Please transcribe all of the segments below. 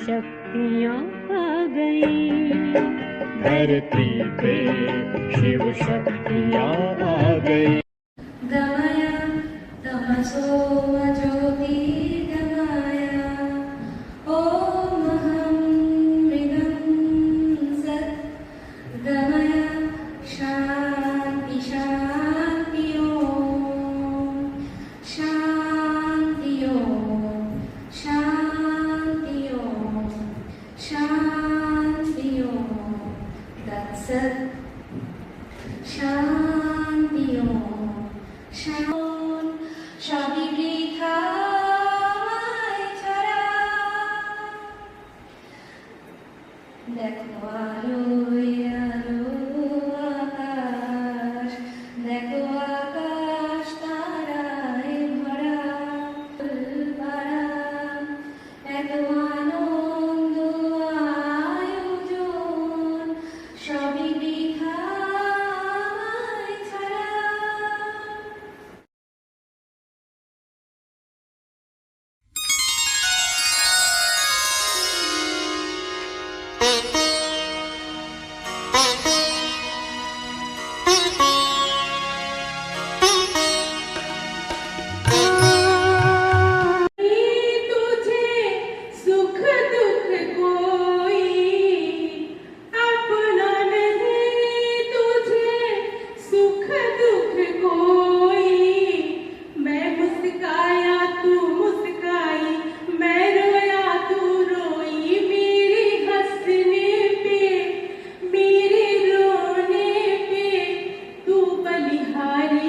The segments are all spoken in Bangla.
شکتیاں آ گئی دھرتی پہ شیو شکتیاں آ گئی শান্তি শান সবই बिहारी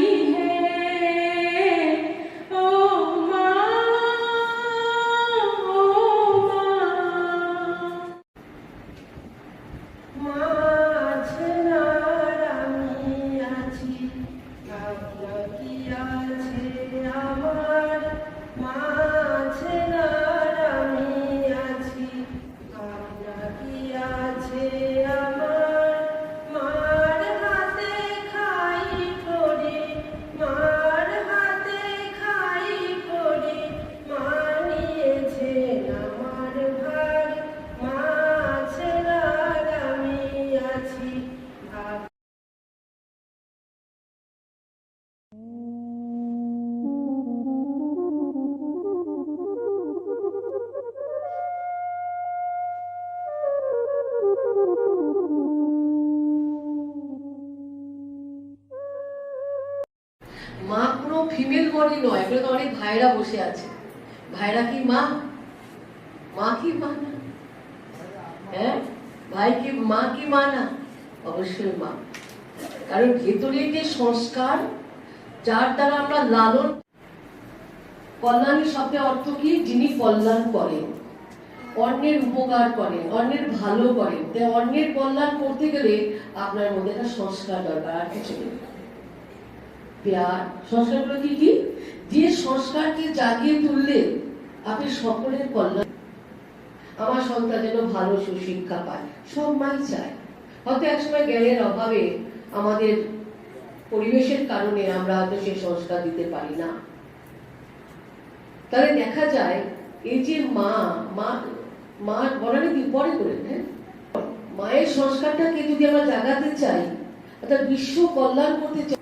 ফিমেল বডি নয়, এগুলো তো অনেক ভাইরা বসে আছে। ভাইরা কি মা? মা কি মা না? হ্যাঁ? ভাই কি, মা কি মা না? অবশ্যই মা। কারণ ভেতরে যে সংস্কার, যার দ্বারা আমরা লালন কল্যাণের শব্দের অর্থ কি? যিনি কল্যাণ করেন। অন্যের উপকার করেন, অন্যের ভালো করেন। তাই অন্যের কল্যাণ করতে গেলে আপনার মধ্যে একটা সংস্কার দরকার আর কিছু নেই প্যার। সংস্কারগুলো কি কি? যে সংস্কারকে জাগিয়ে তুললে আপনি সকলের কল্যাণ। আমার সন্তান যেন ভালো সুশিক্ষা পায়, সব মাই চায়। হয়তো একসময় জ্ঞানের অভাবে আমাদের পরিবেশের কারণে আমরা হয়তো সেই সংস্কার দিতে পারি না। তাহলে দেখা যায়, এই যে মা মা মা বলানি কি পরে করে হ্যাঁ? মায়ের সংস্কারটাকে যদি আমরা জাগাতে চাই, অর্থাৎ বিশ্ব কল্যাণ করতে চাই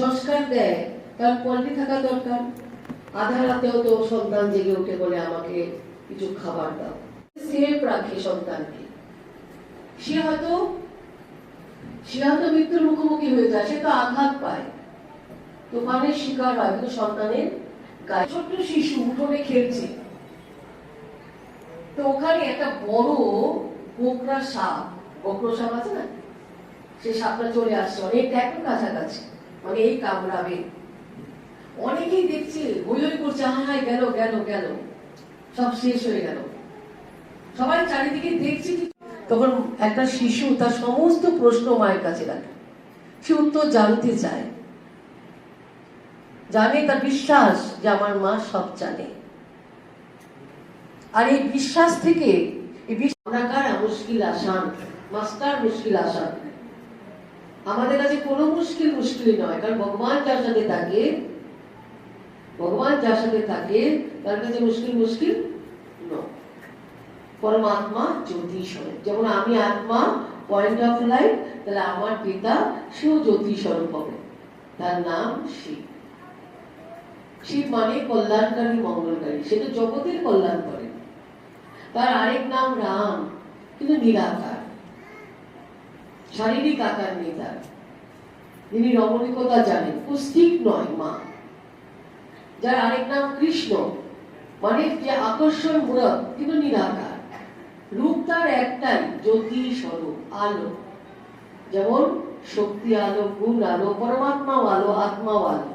সংস্কার দেয় তার কোয়ালিটি থাকা দরকার। আধা রাতেও তো সন্তান জেগে উঠে বলে আমাকে কিছু খাবার দাও। সেফ রাখে সন্তানকে। সে হয়তো সে হয়তো মৃত্যুর মুখোমুখি হয়ে যায়, সে তো আঘাত পায়। তুফানের শিকার হয়, কিন্তু সন্তানের গায়ে। ছোট্ট শিশু উঠোনে খেলছে। তো ওখানে একটা বড় গোকরা সাপ গোকরা সাপ আছে না? সেই সাপটা চলে আসছে অনেকটা একটু কাছাকাছি। এই কামড়াবে অনেকেই দেখছে হায় গেল গেল গেল। সব শেষ হয়ে গেল। সবাই চারিদিকে দেখছে তখন একটা শিশু তার সমস্ত প্রশ্ন মায়ের কাছে রাখে। সে উত্তর জানতে চায়। জানে তার বিশ্বাস যে আমার মা সব জানে। আর এই বিশ্বাস থেকে এই বিশ্বাস মুশকিল আসান, মাস্টার মুশকিল আসান। আমাদের কাছে কোনো মুশকিল মুশকিল নয়, কারণ ভগবান যার সাথে থাকে, ভগবান যার সাথে থাকে, তার কাছে মুশকিল মুশকিল পরমাত্মা যেমন আমি আত্মা পয়েন্ট অফ তাহলে আমার পিতা সেও জ্যোতিস্বরূপ হবে। তার নাম শিব। শিব মানে কল্যাণকারী, মঙ্গলকারী। সে তো জগতের কল্যাণ করে। তার আরেক নাম রাম, কিন্তু নিরাকার। শারীরিক আকার নেই তার। যিনি রমণিকতা জানেন পুস্তিক নয়, মা। যার আরেক নাম কৃষ্ণ মানে যে আকর্ষণ মূরত কিন্তু নিরাকার। রূপ তার একটাই জ্যোতি স্বরূপ আলো। যেমন, শক্তি আলো, গুণ আলো পরমাত্মাও আলো, আত্মাও আলো।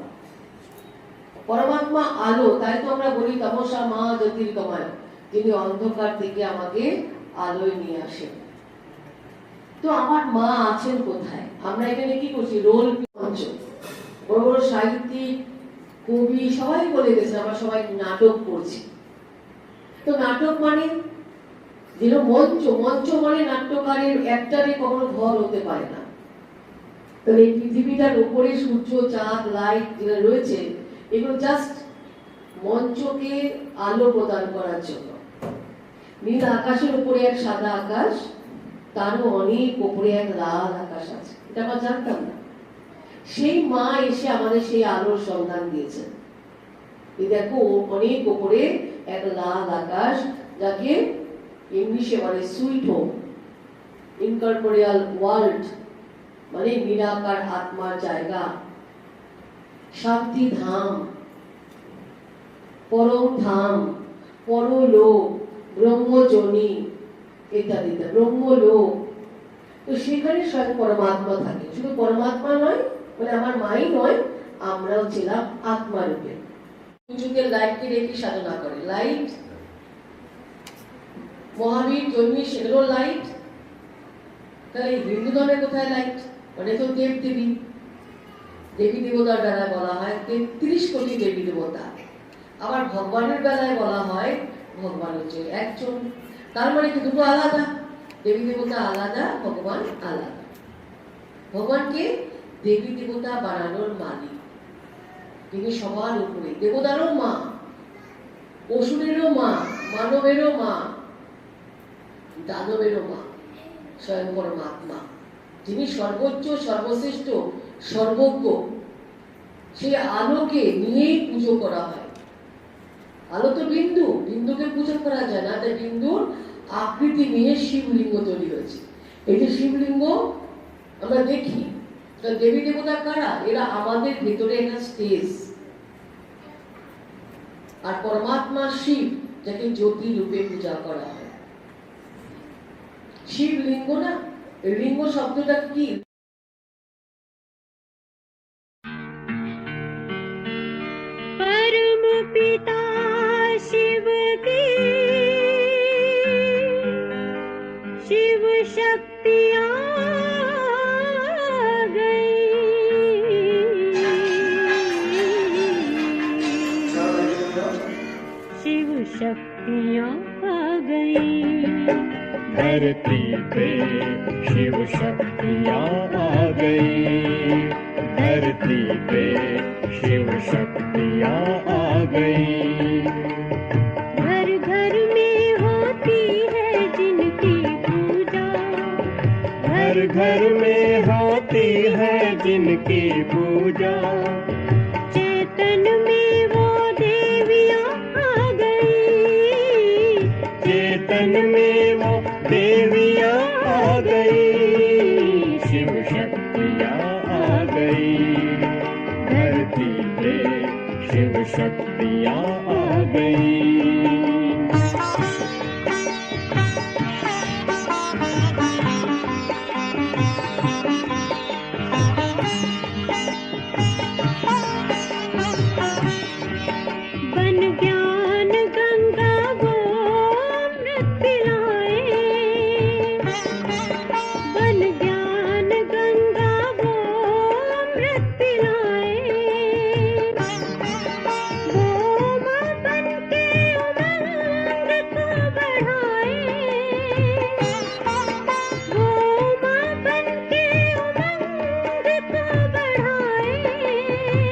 পরমাত্মা আলো, তাই তো আমরা বলি তমসা মা জ্যোতির্গময় যিনি অন্ধকার থেকে আমাকে আলোয় নিয়ে আসেন। তো আমার মা আছেন কোথায়? আমরা এখানে কি করছি? রোল মঞ্চ। বড় বড় সাহিত্যিক, কবি, সবাই বলে গেছে, আমরা সবাই নাটক করছি। তো নাটক মানে যেন মঞ্চ মঞ্চ মানে নাট্যকারের একটারে কখনো ঘর হতে পারে না। তাহলে এই পৃথিবীটার উপরে সূর্য, চাঁদ, লাইট যেটা রয়েছে, এগুলো জাস্ট মঞ্চকে আলো প্রদান করার জন্য। নীল আকাশের উপরে এক সাদা আকাশ তারও অনেক উপরে এক লাল আকাশ আছে। এটা আমরা জানতাম না। সেই মা এসে আমাদের সেই আলোর সন্ধান দিয়েছেন এই দেখো, অনেক উপরে এক লাল আকাশ যাকে ইংলিশে বলে সুইট হোম ইনকর্পোরিয়াল ওয়ার্ল্ড মানে নিরাকার আত্মার জায়গা। শান্তি ধাম পরম ধাম, পরলোক ব্রহ্মজনী ইত্যাদি ব্রহ্মলোক তো সেখানে স্বয়ং পরমাত্মা থাকে। শুধু পরমাত্মা নয় মানে আমার মাই নয়, আমরাও ছিলাম আত্মা রূপে। যুগের লাইটকে রেখে সাধনা করে? লাইট মহাবীর জন্মী সেগুলো লাইট তাহলে হিন্দু ধর্মে কোথায় লাইট মানে তো দেব দেবী। দেবী দেবতার বেলায় বলা হয় তেত্রিশ কোটি দেবী দেবতা। আবার ভগবানের বেলায় বলা হয় ভগবান হচ্ছে একজন। তার মানে কি দুটো আলাদা? দেবী দেবতা আলাদা, ভগবান আলাদা। ভগবানকে দেবী দেবতা বানানোর মালিক। তিনি সবার উপরে। দেবতারও মা অসুরেরও মা, মানবেরও মা, দানবেরও মা, স্বয়ং পরমাত্মা। যিনি সর্বোচ্চ, সর্বশ্রেষ্ঠ, সর্বজ্ঞ। সেই আলোকে নিয়েই পুজো করা হয়। আলো তো বিন্দু, বিন্দুকে পুজো করা যায় না, তাই বিন্দুর আকৃতি নিয়ে শিবলিঙ্গ তৈরি হয়েছে। এই যে শিবলিঙ্গ আমরা দেখি দেবী দেবতা কারা? এরা আমাদের ভেতরে একটা স্টেজ আর পরমাত্মা শিব, যাকে জ্যোতি রূপে পূজা করা হয়। শিবলিঙ্গ না লিঙ্গ শব্দটা কি? شکتیاں آ گئی دھرتی پہ شیو شکتیاں آ گئی دھرتی پہ شیو شکتیاں آ گئی چیتن کی پوجا۔ چیتن میں وہ دیویاں آ گئی چیتن میں وہ